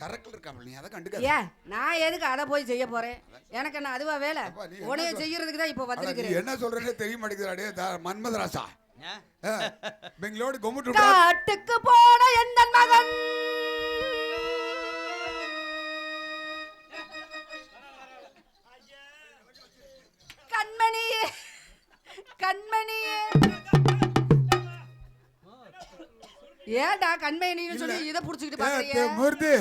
சரக்குல இருக்காப்ல நீ அதை கண்டுக்காத. ஏன்? நான் எதுக்கு அதை போய் செய்ய போறேன்? எனக்கு என்ன அதுவா வேலை? உனைய செய்யறதுக்கு தான் இப்போ வந்திருக்கிறேன். என்ன சொல்றேன்னு தெரிய மாட்டேங்குதுடா டேய் மன்மதராசா? பெங்களோடு கொம்பிட்டு காட்டுக்கு போன எந்த மகன். கண்மணியே கண்மணியே. ஏன்டா கண்மணின்னு சொல்லி இதை புடிச்சுக்கிட்டு பாக்குறிய மூர்த்தி.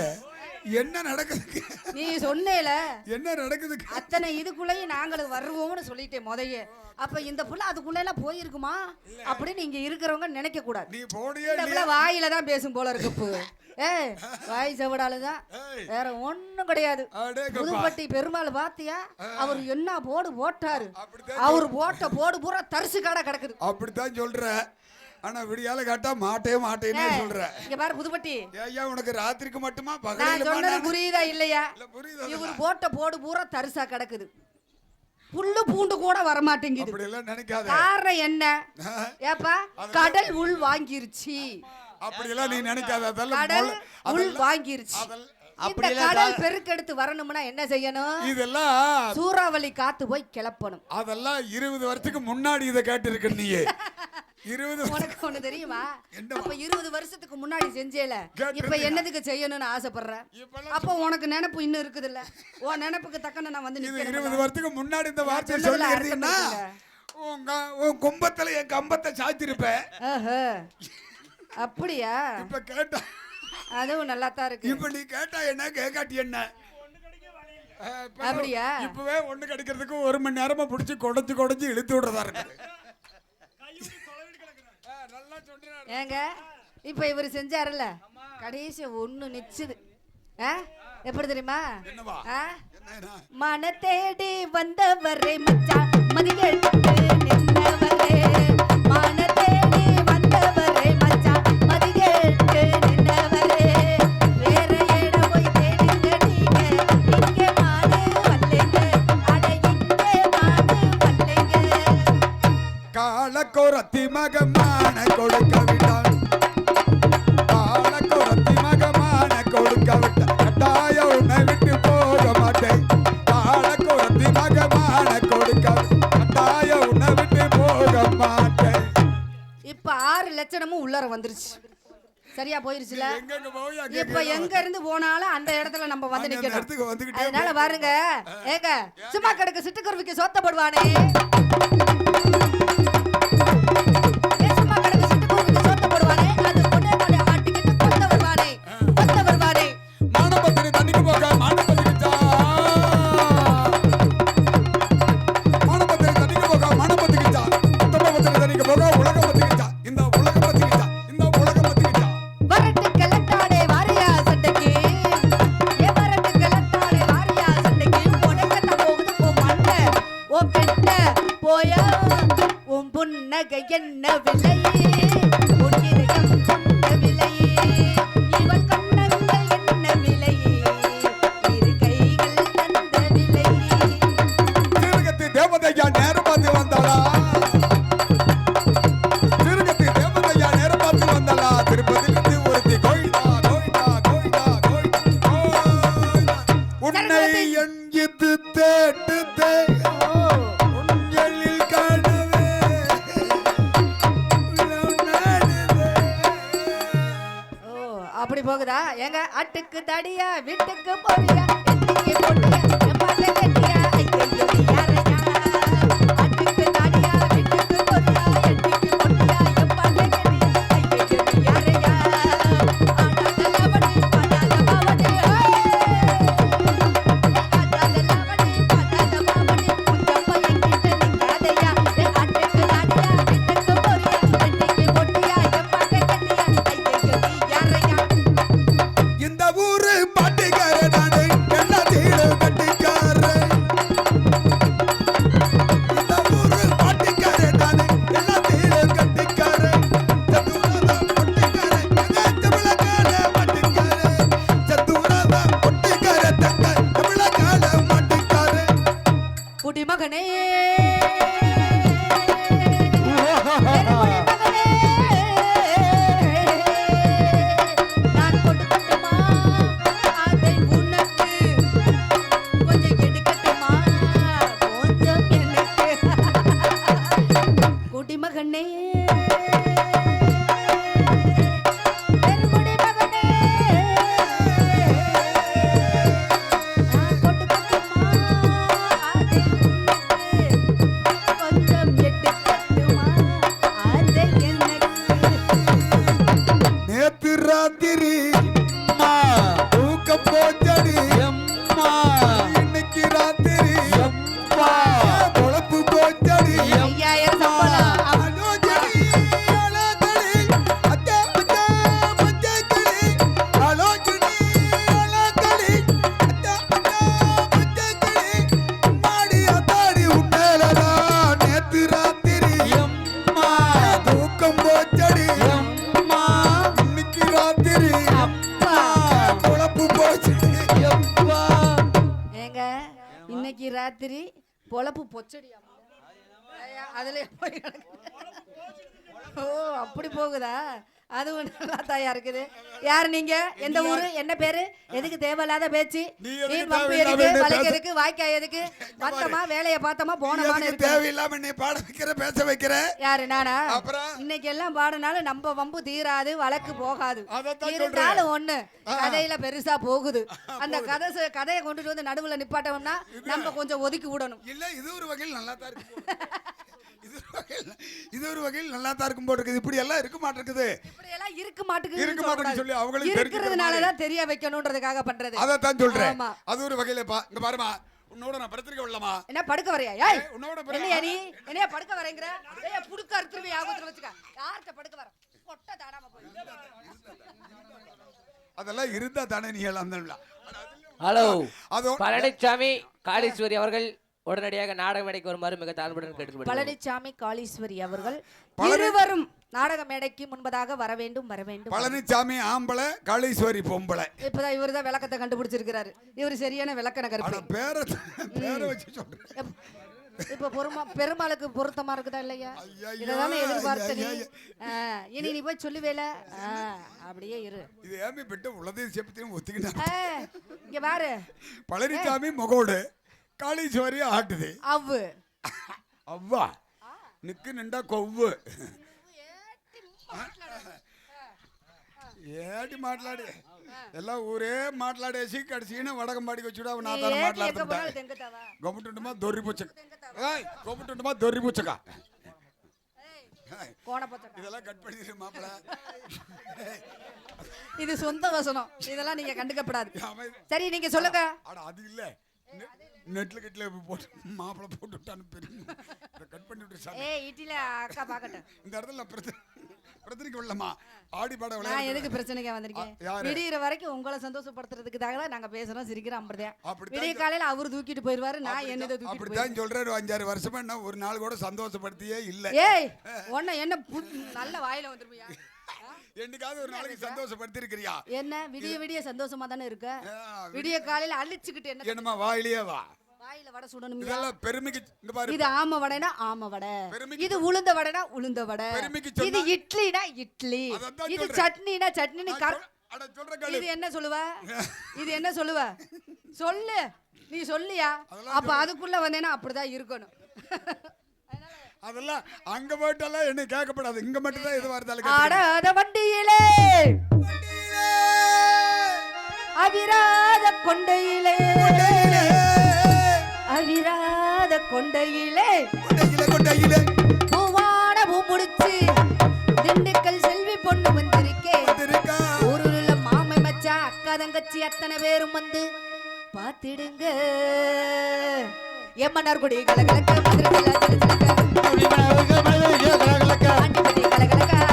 என்ன நடக்குது நீ சொன்னேல. என்ன நடக்குது அத்தனை இதுக்குள்ளேயும் நாங்களும் வருவோம்னு சொல்லிட்டேன் முதைய. அப்ப இந்த புள்ள அதுக்குள்ள எல்லாம் போயிருக்குமா அப்படின்னு இங்க இருக்கிறவங்க நினைக்க கூடாது. நீ போனியே இந்த புள்ள வாயில தான் பேசும் போல இருக்கு ஏய் வாய் செவடால தான். வேற ஒண்ணும் கிடையாது. புதுப்பட்டி பெருமாள் பாத்தியா? அவர் என்ன போடு போட்டாரு. அவர் போட்ட போடு பூரா தரிசு காடா கிடக்குது. அப்படித்தான் சொல்ற. ஆனா விடியால காட்டா மாட்டே மாட்டேன்னு சொல்ற. இங்க பாரு புதுப்பட்டி. ஏய்யா உனக்கு ராத்திரிக்கு மட்டுமா? நான் பகலிலுமா சொன்னது புரியுதா இல்லையா? இவர் போட்ட போடு பூரா தரிசா கிடக்குது. புல்லு பூண்டு கூட வரமாட்டேங்குது. அப்படி எல்லாம் நினைக்காத. காரணம் என்ன? ஏப்பா கடல் உள் வாங்கிருச்சு. அப்படி எல்லாம் நீ நினைக்காத. அதெல்லாம் கடல் உள் வாங்கிருச்சு. இந்த அப்படியெல்லாம் கடல் பெருக்கெடுத்து வரணும்னா என்ன செய்யணும்? இதெல்லாம் சூறாவளி காத்து போய் கிளப்பணும். அதெல்லாம் இருபது வருஷத்துக்கு முன்னாடி இதை கேட்டிருக்க நீயே. இருபது உனக்கு ஒண்ணு தெரியுமா? அப்ப இருபது வருஷத்துக்கு முன்னாடி செஞ்சேல. இப்ப என்னதுக்கு செய்யணும்னு ஆசைப்படுற இப்பெல்லாம் அப்போ உனக்கு நினைப்பு இன்னும் இருக்குதுல்ல உன் நினைப்புக்கு தக்கன நான் வந்து இது நிக்கணும் இருபது வருஷத்துக்கு முன்னாடி இந்த வார்த்தையை சொல்லி இருந்தீங்கன்னா இருக்குல்ல. உன் கும்பத்துல என் கம்பத்தை சாத்திருப்பேன். அப்படியா இப்ப கேட்டா அதுவும் நல்லா தான் இருக்கு இப்ப நீ கேட்டா என்ன கேட்காட்டி என்ன அப்படியா? இப்பவே ஒண்ணு கிடைக்கிறதுக்கு ஒரு மணி நேரமா பிடிச்சி குடஞ்சு குடஞ்சு இழுத்து விடுறதா இருக்குது சொல்றேன் ஏங்க இப்ப இவர் செஞ்சாருல்ல? கடைசி ஒண்ணு நிச்சுது. ஆ? எப்படி தெரியுமா? மன தேடி வந்தவரே மச்சான் மதியெடுத்து நின்றவரே. மன தேடி வந்தவரே மச்சான் மதியெடுத்து நின்றவரே. வேற இடம் போய் தேடுங்க நீங்க இங்கே அட காலக்கோரத்தி மகமான லட்சணமும் உள்ளர வந்துருச்சு. சரியா போயிருச்சுல? இப்ப எங்க இருந்து போனாலும் அந்த இடத்துல நம்ம வந்து நிக்கணும். அதனால பாருங்க ஏங்க சும்மா கிடக்கு சிட்டுக்குருவிக்கு சொத்த ஏங்க தடியா வீட்டுக்கு போவியா அச்சடி. அம்மா இன்னைக்கு ராத்திரி. அப்பா குழப்பு போச்சு. எப்பா ஏங்க இன்னைக்கு ராத்திரி பொழப்பு பொச்சடி அதுல போய் ஓ அப்படி போகுதா? அதுவும் நல்லா தாயா இருக்குது யார் நீங்க? எந்த ஊரு? என்ன பேரு? எதுக்கு தேவையில்லாத பேச்சு? வம்பு தேவையில்லாம எதுக்கு? என்ன பேச- எதுக்கு? வாய்க்காய் எதுக்கு வந்தமா வேலையை பார்த்தோமா எதுக்கு இருக்கு தேவையில்லாம நீ பாட வைக்கிற பேச வைக்கிற? யாரு நானா? இன்னைக்கு எல்லாம் பாடினாலும் நம்ம வம்பு தீராது வழக்கு போகாது. இருந்தாலும் ஒண்ணு கதையில பெருசா போகுது. அந்த கதை கதையை கொண்டுட்டு வந்து நடுவுல நிப்பாட்டோம்னா நம்ம கொஞ்சம் ஒதுக்கி விடணும். இல்ல இது ஒரு வகையில் நல்லா தான் இருக்கு. இது ஒரு வகையில் இது ஒரு வகையில் நல்லா தான் இருக்கும் போட்டுருக்குது இப்படி எல்லாம் இருக்க மாட்டேங்குது இப்படி எல்லாம் இருக்க மாட்டேங்குது இருக்க மாட்டேங்குது சொல்லி அவங்களுக்கு. இருக்கிறதுனால தெரிய வைக்கணும்ன்றதுக்காக பண்றது. அதைத்தான் சொல்றேன். ஆமா. அது ஒரு வகையில பா இங்க பாருமா. உன்னோட நான் படுத்திருக்க விடலாமா என்ன படுக்க வரையா? ஏய் உன்னோட என்னையா நீ? என்னையா படுக்க வரேங்கிற? ஏய் புடுக்க அறுத்துருவே ஆபத்துல வச்சுக்க. யார்கிட்ட படுக்க வர? பொட்ட தாடாம போய். அதெல்லாம் இருந்தா தானே நீ எல்லாம் தான் ஹலோ அதோ பழனிசாமி காளீஸ்வரி அவர்கள் உடனடியாக நாடக மேடைக்கு வருமாறு மிக தாழ்வுடன் கேட்டுக்கொள்கிறேன் பழனிசாமி காளீஸ்வரி அவர்கள் இருவரும் நாடக மேடைக்கு முன்பதாக வர வேண்டும் வர வேண்டும். பழனிசாமி ஆம்பளை காளீஸ்வரி பொம்பளை. இப்பதான் இவர்தான் விளக்கத்தை கண்டுபிடிச்சிருக்கிறாரு. இவர் சரியான விளக்கண கருப்பு பேரை பேரை வச்சு சொல்றேன் இப்ப பொறுமா பெருமாளுக்கு பொருத்தமா இருக்குதா இல்லையா? இததானே எதிர்பார்த்த நீ ஐயையோ. ஆ, இனி நீ போய் சொல்லுவேல. அப்படியே இரு. இது ஏமி விட்டு உலதையும் செப்பத்தையும் ஒத்திக்கிட்டா இங்க பாரு. பழனிசாமி முகோடு. காளீஸ்வரி ஆட்டுது அவ்வு அவ்வா நிக்கு நின்றா கொவ்வு ఏటి మాట్లాడి ఎలా ఊరే మాట్లాడేసి కడిసిన వడకంబాడికి వచ్చాడు అవి నాతో ஏத்தி எங்க మాట్లాడుతుంటా போனாலும் தெங்கத்தாவா గొప్పటుంటమా దొర్రి పుచ్చక గొప్పటుంటమా దొర్రి పుచ్చక கோண பச்சை இதெல்லாம் கட் பண்ணிடு மாப்பிள இது சொந்த வசனம் இதெல்லாம் நீங்க கண்டுக்கப்படாது அமைதி. சரி நீங்க சொல்லுங்க அட அது இல்ல நெ- நெட்ல கிட்ல போட்டு மாப்பிள போட்டு விட்டான்னு பெரிய கட் பண்ணி விட்டு இட்டில அக்கா பாக்கட்டும் இந்த இடத்துல பிரச்சனை பிரச்சனைக்கு விடலாமா ஆடி பாட நான் விளையாடு எதுக்கு பிரச்சனைக்கு வந்திருக்கேன்? விடியிற வரைக்கும் உங்களை சந்தோஷப்படுத்துறதுக்கு தான் நாங்க பேசுறோம் சிரிக்கிறோம் அப்படிதான் அப்படித்தான் விடிய காலையில அவர் தூக்கிட்டு போயிருவாரு நான் என்னதை தூக்கிட்டு போயிருவேன். அப்படித்தான் சொல்றாரு அஞ்சாறு வருஷமா என்ன ஒரு நாள் கூட சந்தோஷப்படுத்தியே இல்ல. ஏய் உன்னை என்ன நல்ல வாயில வந்துருவியா? என்னைக்காவது ஒரு நாளைக்கு சந்தோஷப்படுத்தி இருக்கிறியா என்ன? விடிய விடிய சந்தோஷமா தானே இருக்க விடிய காலையில அழிச்சுக்கிட்டு என்ன என்னமா வாயிலேயே வா. வாயில வடை சுடணும் இதெல்லாம் பெருமைக்கு இங்க பாரு. இது ஆம வடைனா ஆம வடை. இது உளுந்த வடைனா உளுந்த வடை. இது இட்லினா இட்லி. இது. சட்னினா சட்னி இது என்ன சொல்லுவ? இது என்ன சொல்லுவ? சொல்லு. நீ சொல்லியா? அப்ப அதுக்குள்ள வந்தேன்னா அப்படிதான் இருக்கணும். அதெல்லாம் அங்க போயிட்டாலாம் என்ன கேட்கப்படாது. இங்க மட்டும் தான் வருதாலும் கேட்கணும். ஆடாத வண்டியிலே. அவிராத கொண்டையிலே. கொண்டையிலே, கொண்டையிலே கொண்டையிலே, கொண்டையிலே பூவான பூ முடிச்சு திண்டுக்கல் செல்வி பொண்ணு வந்திருக்கா. ஊருல மாமை மச்சான் அக்கா தங்கச்சி அத்தனை பேரும் வந்து பாத்திடுங்க எம்மன்னார் குடி கலகலக்க மதுரை ஆண்டிப்பட்டி கலகலக்க.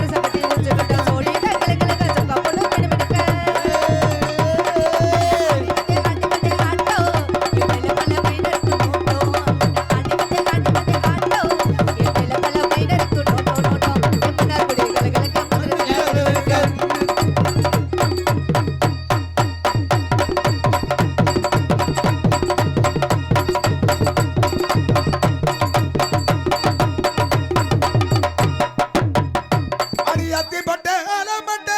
அத்திப்பட்ட அலமட்ட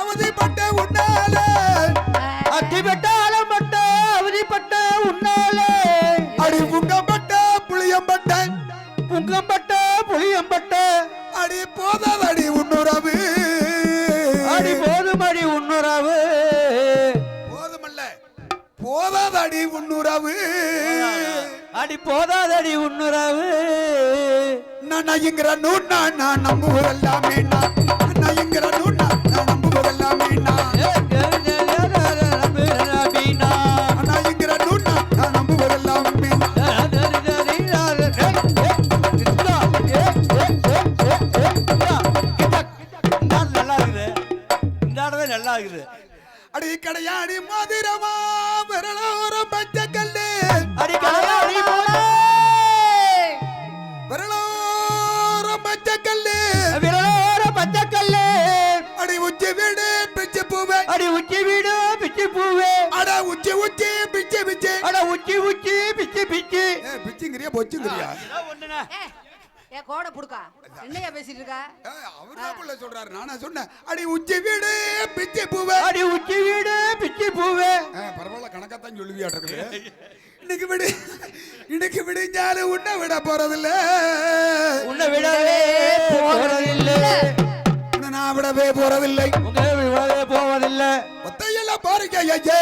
அவதிப்பட்ட உன்னாலே. அத்திப்பட்ட அலம்பட்ட அவதிப்பட்ட உன்னாலே. அடி புங்கப்பட்ட புளியம்பட்ட. புங்கம்பட்ட புளியம்பட்ட. அடி போதாதடி உன்னுறவு. அடி போதுமடி உன்னுறவு. போதுமல்ல. போதாதடி உன்னுறவு. அடி போதாதடி உன்னுறவு. நயங்கிற நூண்ணா நான் நம்புவதெல்லாமே நான் நயங்கிற நூண்ணா நான் நம்புவதெல்லாமே நான் நயங்கிற நூண்ணா நான் நம்புவதெல்லாமே நல்லா இருக்குது நல்லா இருக்குது அடி கடையாடி மதுரமா பிச்சு. அட உச்சி உச்சி பிச்சு பிச்சு. ஏ பிச்சுங்கறியா பொச்சுங்கறியா? ஒண்ணுனா ஏ கோட புடுக்கா? என்னையா பேசிட்டு இருக்கா அவர் தான் புள்ள சொல்றாரு. நானா சொன்னேன் அடி உச்சி வீடு பிச்சு பூவே. அடி உச்சி வீடு பிச்சி பூவே. பரவாயில்ல கணக்கா தான் சொல்லுவியாட்டிருக்குது இன்னைக்கு விடு இன்னைக்கு விடிஞ்சாலும் உன்னை விட போறதில்ல. உன்னை விடவே போறதில்லை. நான் விடவே போறதில்லை. உங்களை விடவே போவதில்லை. ஒத்தையெல்லாம் பாருங்க ஐயா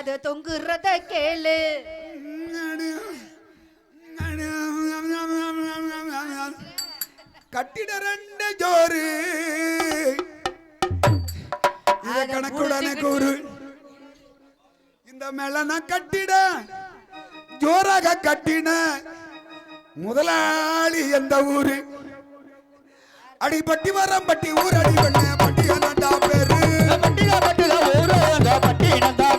அது தொங்குறத கேளு. கட்டிட ரெண்டு ஜோறு இத கணக்குடனே கூறு. இந்த மேல நான் கட்டிட ஜோராக கட்டின முதலாளி எந்த ஊரு? அடிபட்டி வரம் பட்டி ஊர் அடி பட்டி அண்ணா பேரு பட்டிலா பட்டிலா ஊரு பட்டி நந்தா